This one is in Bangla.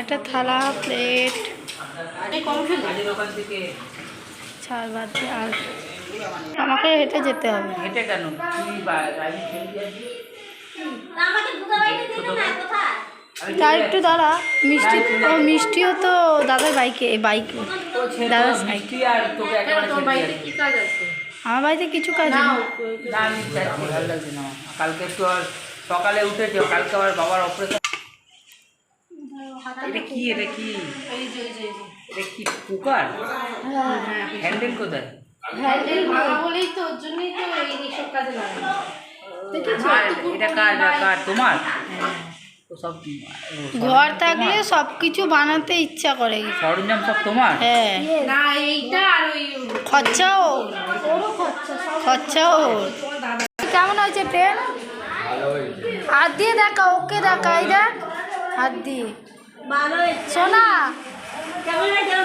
একটা থালা প্লেট। ছাড় বাদ দিয়ে আর আমাকে হেঁটে যেতে হবে। হেঁটে কেন? তার একটু দাঁড়া মিষ্টি ও মিষ্টিও তো দাদার বাইকে বাইকে। দাদা আসবি। আমার বাড়িতে কিছু কাজ। কালকে একটু আর সকালে উঠেছে কালকে আবার বাবার অপারেশন এটা কি এটা কি? এটা কি কুকার? হ্যান্ডেল কোথায়? আর এটা কার এটা কার তোমার? সব ঘর থাকলে সবকিছু বানাতে ইচ্ছা করে। সরঞ্জাম সব তোমার? হ্যাঁ। না এইটা আর ওই খরচাও খরচাও কেমন হয়েছে ট্রেন হাত দিয়ে দেখা ওকে দেখা এই দেখ। হাত দিয়ে। সোনা। হ্যাঁ